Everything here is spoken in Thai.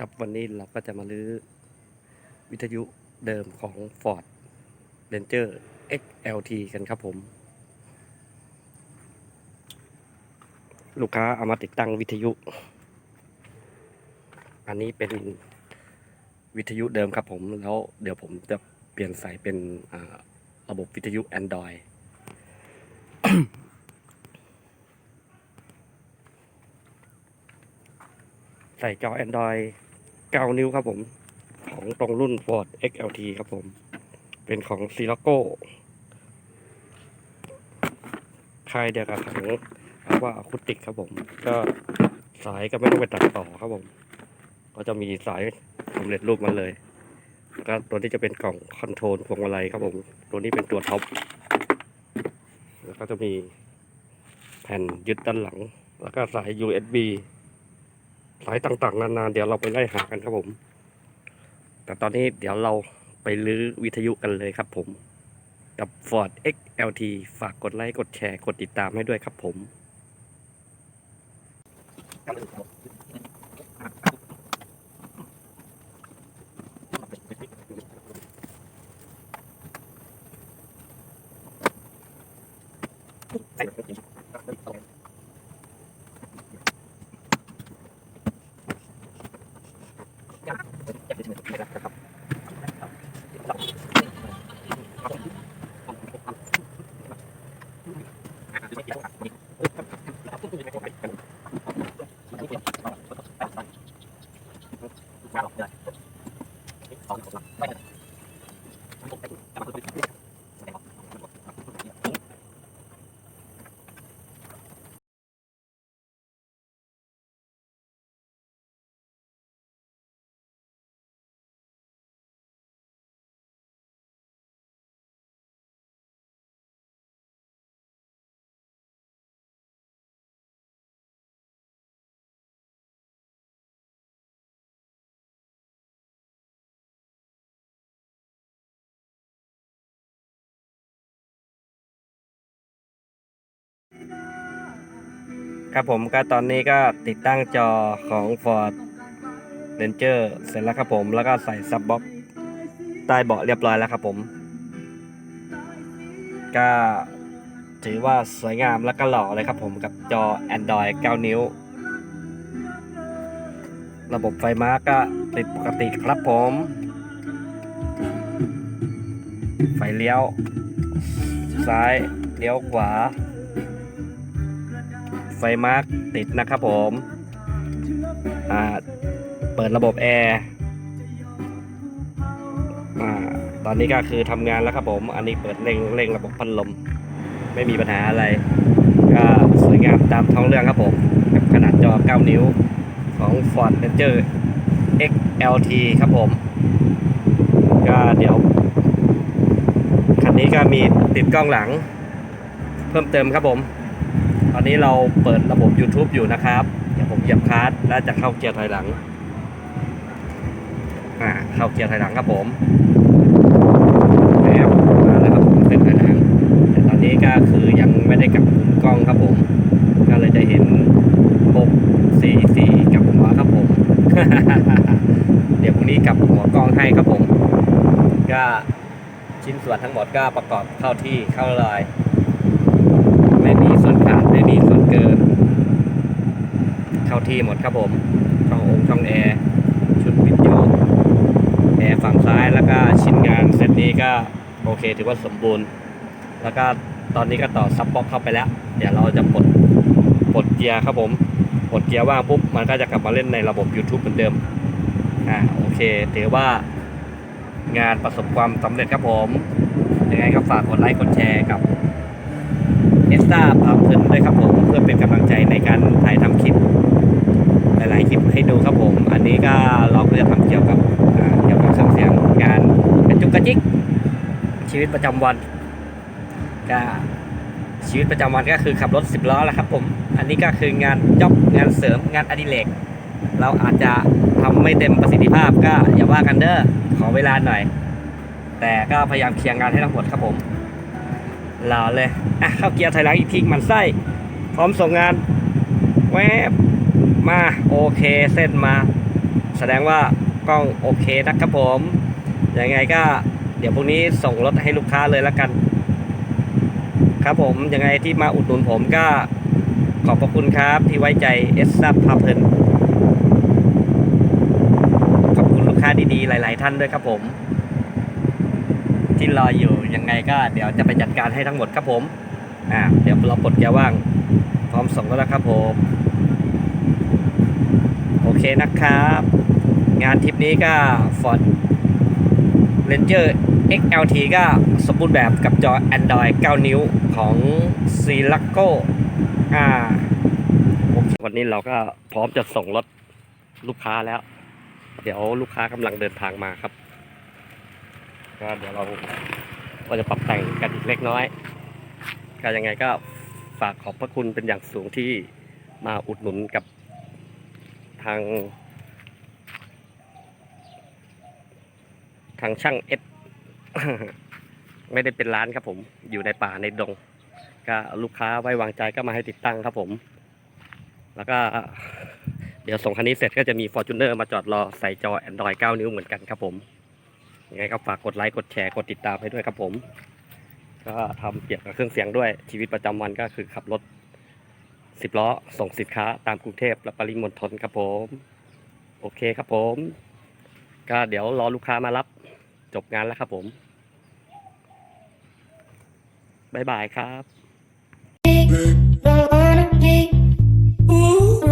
ครับวันนี้เราก็จะมาลื้อวิทยุเดิมของ Ford Ranger XLT กันครับผม ลูกค้าเอามาติดตั้งวิทยุ อันนี้เป็นวิทยุเดิมครับผม แล้วเดี๋ยวผมจะเปลี่ยนใส่เป็นระบบวิทยุ Android ใส่จอ Android 9 นิ้วครับผม ของตรงรุ่น Ford XLT ครับผม เป็นของ s i l a c o ค่ายเดียวกับของว่าอะคูติกครับผม ก็สายก็ไม่ต้องไปตัดต่อครับผม ก็จะมีสายสำเร็จรูปมันเลยแล้วก็ตัวนี้จะเป็นกล่องคอนโทรลพวงมาลัยครับผม ตัวนี้เป็นตัวท็อป แล้วก็จะมีแผ่นยึดด้านหลัง แล้วก็สาย USB สายต่างๆ นานาเดี๋ยวเราไปไล่หากันครับผม แต่ตอนนี้เดี๋ยวเราไปลื้อวิทยุกันเลยครับผม กับ Ford XLT ฝากกดไลค์ กดแชร์ กดติดตามให้ด้วยครับผม ครับ ครับผมก็ตอนนี้ก็ติดตั้งจอของ Ford Ranger เสร็จแล้วครับผม แล้วก็ใส่ซับบ็อกใต้เบาะเรียบร้อยแล้วครับผม ก็ถือว่าสวยงามแล้วก็หล่อเลยครับผมกับจอ Android 9 นิ้ว ระบบไฟม้าก็ติดปกติครับผม ไฟเลี้ยว ซ้ายเลี้ยวขวา ฟมาร์กติดนะครับผมเปิดระบบแอร์ตอนนี้ก็คือทำงานแล้วครับผม อันนี้เปิดเร่งเร่งระบบพัดลม ไม่มีปัญหาอะไร ก็สวยงามตามท้องเรื่องครับผมกับขนาดจอ 9 นิ้วของ Ford Ranger XLT ครับผม ก็เดี๋ยว คันนี้ก็มีติดกล้องหลัง เพิ่มเติมครับผม ตอนนี้เราเปิดระบบ YouTube อยู่นะครับ เดี๋ยวผมเหยียบคลัสแล้วจะเข้าเกียร์ถอยหลัง อ่า เข้าเกียร์ถอยหลังครับผมแล้วมาแล้วครับผมเป็นถอยหลัง แต่ตอนนี้ก็คือยังไม่ได้กลับมุมกล้องครับผม ก็เลยจะเห็น6 4 4กับหัวครับผม เดี๋ยวพรุ่งนี้กลับหัวกล้องให้ครับผม ก็ชิ้นส่วนทั้งหมดก็ประกอบเข้าที่เข้ารอย ไม่มีส่วน ม่มีส่วนเกิน เข้าที่หมดครับผมช่ององค์ช่องแอร์ชุดวิทยุแอร์ฝั่งซ้ายแล้วก็ชิ้นงานเซตนี้ก็โอเคถือว่าสมบูรณ์ แล้วก็ตอนนี้ก็ต่อซับบ็อกเข้าไปแล้ว เดี๋ยวเราจะปลดปลดเกียร์ครับผมปลดเกียร์ว่างปุ๊บมันก็จะกลับมาเล่นในระบบ YouTube เหมือนเดิมอ่าโอเคถือว่างานประสบความสำเร็จครับผมยังไงก็ฝากกดไลค์กดแชร์กับ เอสตาพาเพลินด้วยครับผมเพื่อเป็นกำลังใจในการถ่ายทำคลิป หลายๆคลิปให้ดูครับผม อันนี้ก็เราก็จะทำเกี่ยวกับเกี่ยวกับเครื่องเสียงงานกระจุกกระจิกชีวิตประจำวันก็ชีวิตประจำวันก็คือขับรถสิบล้อแหละครับผม อันนี้ก็คืองานจ็อบงานเสริมงานอดิเรกเราอาจจะทำไม่เต็มประสิทธิภาพก็อย่าว่ากันเด้อขอเวลาหน่อย แต่ก็พยายามเคลียร์งานให้ทั้งหมดครับผม หล่อเลย อะ เข้าเกียร์ถอยหลังอีกทีมันไส้ พร้อมส่งงาน แวบมา โอเค เส้นมา แสดงว่ากล้องโอเคนะครับผม ยังไงก็เดี๋ยวพรุ่งนี้ส่งรถให้ลูกค้าเลยแล้วกัน ครับผม ยังไงที่มาอุดหนุนผมก็ขอบพระคุณครับที่ไว้ใจเอสซับพาเพลินขอบคุณลูกค้าดีๆ หลาย ๆ ท่านด้วยครับผม ที่รออยู่ ยังไงก็เดี๋ยวจะไปจัดการให้ทั้งหมดครับผมอ่าเดี๋ยวเราปลดแกว่าง พร้อมส่งแล้วนะครับผม โอเคนะครับ งานทริปนี้ก็ Ford Ranger XLT ก็สมบูรณ์แบบกับจอ Android 9 นิ้วของ c e l a c o อ่าโอเควันนี้เราก็พร้อมจะส่งรถลูกค้าแล้ว เดี๋ยวลูกค้ากำลังเดินทางมาครับก็เดี๋ยวเรา ก็จะปรับแต่งกันอีกเล็กน้อยก็ยังไงก็ฝากขอบพระคุณเป็นอย่างสูงที่มาอุดหนุนกับทาง ทางช่างเอสไม่ได้เป็นร้านครับผม อยู่ในป่าในดง ก็ลูกค้าไว้วางใจก็มาให้ติดตั้งครับผม แล้วก็เดี๋ยวส่งคันนี้เสร็จก็จะมี Fortuner มาจอดรอใส่จอ Android 9 นิ้วเหมือนกันครับผม ยังไงก็ฝากกดไลค์กดแชร์กดติดตามให้ด้วยครับผม ก็ทำเกี่ยวกับเครื่องเสียงด้วยชีวิตประจำวันก็คือขับรถสิบล้อส่งสินค้าตามกรุงเทพและปริมณฑลครับผม โอเคครับผม ก็เดี๋ยวรอลูกค้ามารับจบงานแล้วครับผมบ๊ายบายครับ Ooh,